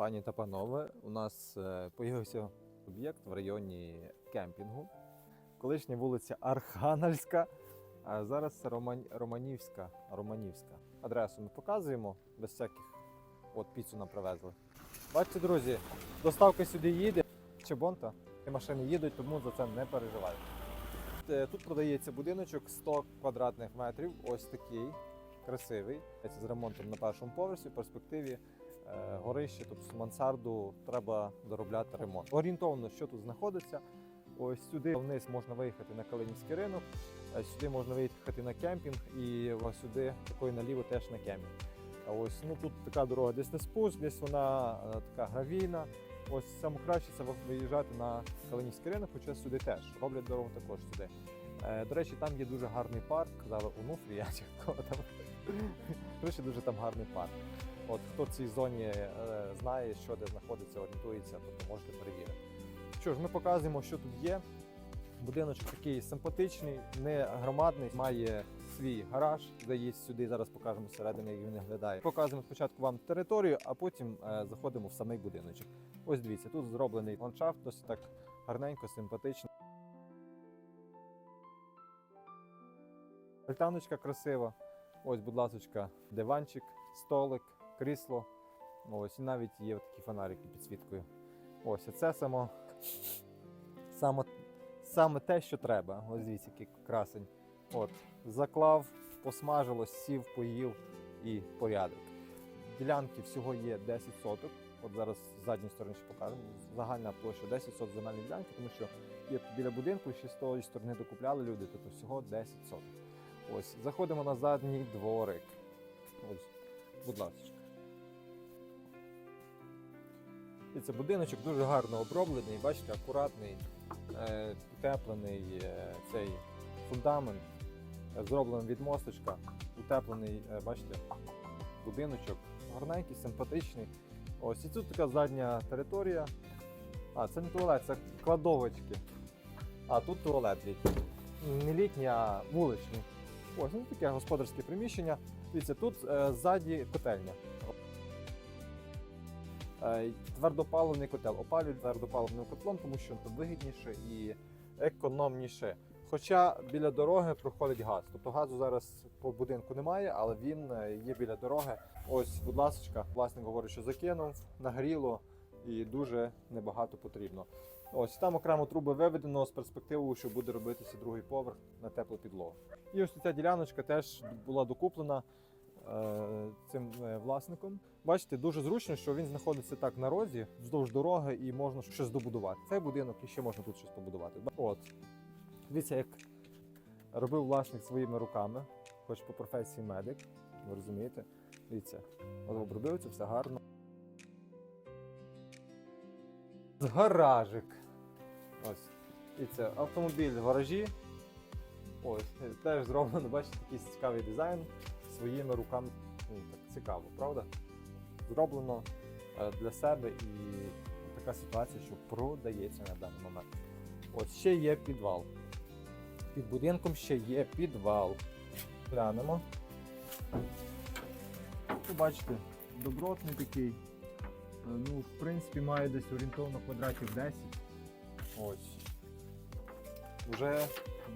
пані та панове, у нас е, появився об'єкт в районі кемпінгу. Колишня вулиця Архангельська, а зараз Роман... Романівська. Романівська. Адресу ми показуємо без всяких. От піцу нам привезли. Бачите, друзі, доставка сюди їде. Чебонта. І машини їдуть, тому за це не переживайте. Е, Тут продається будиночок 100 квадратних метрів. Ось такий красивий. Це з ремонтом на першому поверсі. В перспективі горище, тобто мансарду треба доробляти ремонт. Орієнтовно, що тут знаходиться. Ось сюди вниз можна виїхати на Калинівський ринок, е, сюди можна виїхати на кемпінг і ось сюди такою наліво теж на кемпінг. Ось ну тут така дорога десь не спуск, десь вона е, така гравійна. Ось саме краще це виїжджати на Калинівський ринок, хоча сюди теж роблять дорогу також сюди. Е, До речі, там є дуже гарний парк, казали Онуфрія, чи кого там. Дуже там гарний парк. От хто в цій зоні е, знає, що де знаходиться, орієнтується, тобто можете перевірити. Що ж, ми показуємо, що тут є. Будиночок такий симпатичний, не громадний, має свій гараж, є сюди. Зараз покажемо всередині, як він виглядає. Показуємо спочатку вам територію, а потім е, заходимо в самий будиночок. Ось дивіться, тут зроблений ландшафт, досить так гарненько, симпатично. Альтаночка красива. Ось, будь ласка, диванчик, столик, крісло. Ось, і навіть є такі фонарики під підсвіткою. Ось, а це само, саме, саме те, що треба. Ось дивіться, який красень. От, заклав, посмажилось, сів, поїв і порядок. Ділянки всього є 10 соток. От зараз з задньої сторони ще покажемо. Загальна площа 10 соток земельної ділянки, тому що є біля будинку, ще з тої сторони докупляли люди, тобто всього 10 соток. Ось, заходимо на задній дворик. Ось, будь ласка. І це будиночок дуже гарно оброблений, бачите, акуратний, е, утеплений е, цей фундамент, е, зроблений від мосточка, утеплений, бачите, будиночок. Гарненький, симпатичний. Ось і тут така задня територія. А, це не туалет, це кладовочки. А тут туалет літній. Не літній, а вуличний. Ось, ну таке господарське приміщення. Дивіться, тут ззаді котельня. Е, твердопаливний котел. Опалюють твердопаливним котлом, тому що це вигідніше і економніше. Хоча біля дороги проходить газ. Тобто газу зараз по будинку немає, але він е, є біля дороги. Ось, будь ласка, власник говорить, що закинув, нагріло і дуже небагато потрібно. Ось там окремо труби виведено з перспективою, що буде робитися другий поверх на теплу підлогу. І ось ця діляночка теж була докуплена цим е, власником. Бачите, дуже зручно, що він знаходиться так на розі вздовж дороги і можна щось добудувати. Цей будинок і ще можна тут щось побудувати. От. Дивіться, як робив власник своїми руками, хоч по професії медик, ви розумієте. Дивіться, от обробив це все гарно. Гаражик. Ось. Це автомобіль в гаражі. Ось, теж зроблено, бачите, такий цікавий дизайн своїми руками. Ну, так цікаво, правда? Зроблено е, для себе і така ситуація, що продається на даний момент. Ось ще є підвал. Під будинком ще є підвал. Глянемо. Бачите, добротний такий. Е, Ну, в принципі, має десь орієнтовно квадратів 10. Ось. Уже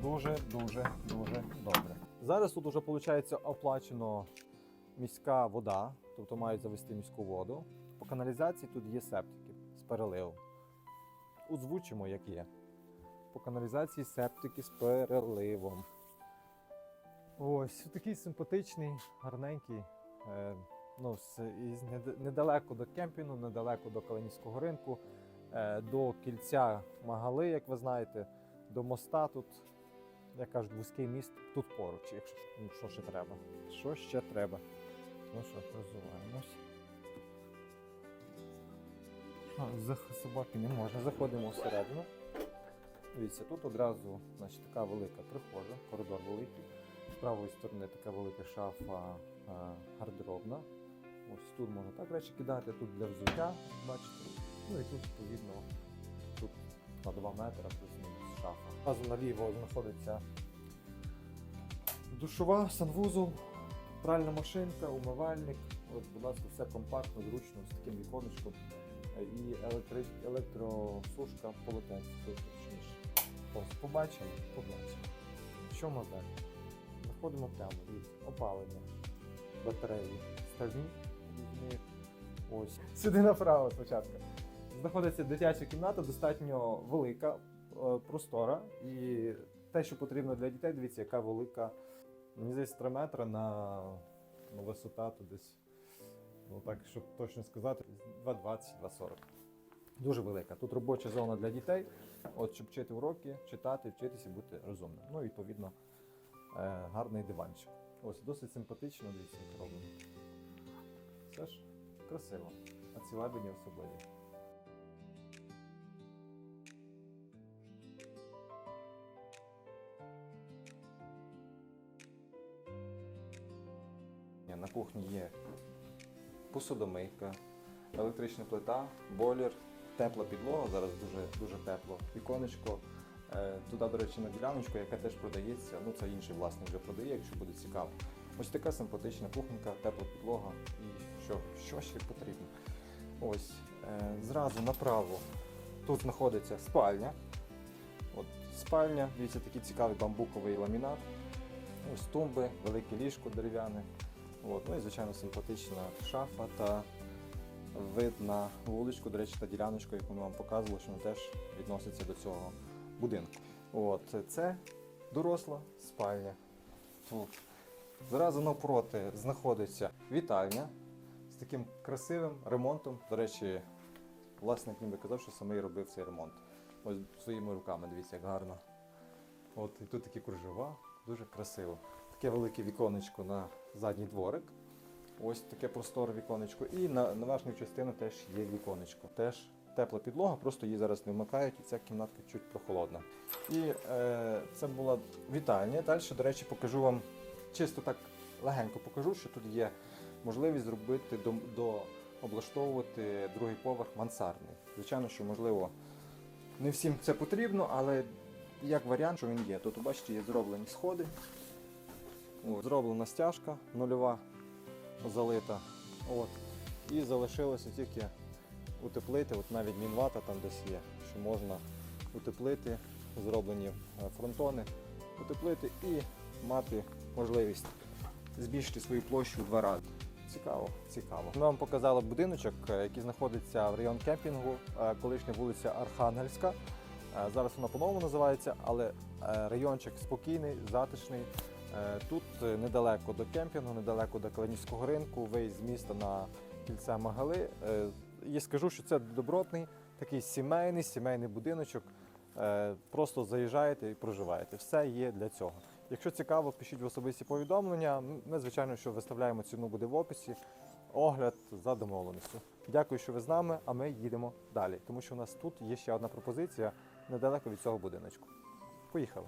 дуже, дуже, дуже добре. Зараз тут вже виходить оплачено міська вода, тобто мають завести міську воду. По каналізації тут є септики з переливом. Озвучимо, як є. По каналізації септики з переливом. Ось такий симпатичний, гарненький. Е, ну, недалеко до кемпінгу, недалеко до Калинівського ринку, е, до кільця Магали, як ви знаєте, до моста тут, як кажуть, вузький міст тут поруч, якщо ну, що ще треба. Що ще треба? Ну що, розвиваємось. За собаки не можна, заходимо всередину. Дивіться, тут одразу значить, така велика прихожа, коридор великий. З правої сторони така велика шафа е, гардеробна. Ось тут можна так речі кидати, тут для взуття, бачите. Ну і тут, відповідно, тут на 2 метри плюс-мінус шафа. Разом наліво знаходиться душова, санвузол, пральна машинка, умивальник. От, будь ласка, все компактно, зручно, з таким віконечком. і електри... електросушка. Ось, побачимо, побачимо. Що ми далі? Заходимо прямо, дивіться, опалення, батареї, стальні. Ось. Сюди направо спочатку. Знаходиться дитяча кімната, достатньо велика, простора. І те, що потрібно для дітей, дивіться, яка велика. Мені здається, 3 метри на ну, висота то десь, ну так, щоб точно сказати, 2,20-2,40. Дуже велика. Тут робоча зона для дітей, от щоб вчити уроки, читати, вчитися, бути розумним. Ну і відповідно е, гарний диванчик. Ось досить симпатично, дивіться, як. Все ж красиво. А ці лебені особливі. На кухні є посудомийка, електрична плита, бойлер, тепла підлога, зараз дуже, дуже тепло. Віконечко. Е, Туди, до речі, на діляночку, яка теж продається. Ну, це інший власник вже продає, якщо буде цікаво. Ось така симпатична кухонька, тепла підлога і що, що ще потрібно. Ось, е, зразу направо тут знаходиться спальня. От спальня, дивіться, такий цікавий бамбуковий ламінат. Ось тумби, велике ліжко дерев'яне. От, ну і звичайно симпатична шафа та вид на вуличку, до речі, та діляночка, яку ми вам показували, що вона теж відноситься до цього будинку. От, це доросла спальня. Тут зразу навпроти знаходиться вітальня з таким красивим ремонтом. До речі, власник ніби казав, що саме робив цей ремонт. Ось своїми руками, дивіться, як гарно. От і тут такі кружева, дуже красиво. Таке велике віконечко на задній дворик. Ось таке просторе віконечко. І на, на верхню частину теж є віконечко. Теж тепла підлога, просто її зараз не вмикають, і ця кімнатка чуть прохолодна. І е, це була вітальня. Далі, до речі, покажу вам чисто так легенько покажу, що тут є можливість зробити до, до облаштовувати другий поверх мансардний. Звичайно, що можливо не всім це потрібно, але як варіант, що він є. Тут, бачите, є зроблені сходи. Зроблена стяжка нульова залита. От. І залишилося тільки утеплити, от навіть мінвата там десь є, що можна утеплити, зроблені е, фронтони, утеплити і мати можливість збільшити свою площу в два рази. Цікаво, цікаво. Ми вам показали будиночок, е, який знаходиться в район кемпінгу, е, колишня вулиця Архангельська. Зараз вона по-новому називається, але райончик спокійний, затишний. Е, Тут е, недалеко до кемпінгу, недалеко до Калинівського ринку, виїзд з міста на кільце Магали. Е, І скажу, що це добротний, такий сімейний, сімейний будиночок. Е, Просто заїжджаєте і проживаєте. Все є для цього. Якщо цікаво, пишіть в особисті повідомлення. Ми, звичайно, що виставляємо ціну буде в описі. Огляд за домовленістю. Дякую, що ви з нами, а ми їдемо далі, тому що у нас тут є ще одна пропозиція недалеко від цього будиночку. Поїхали.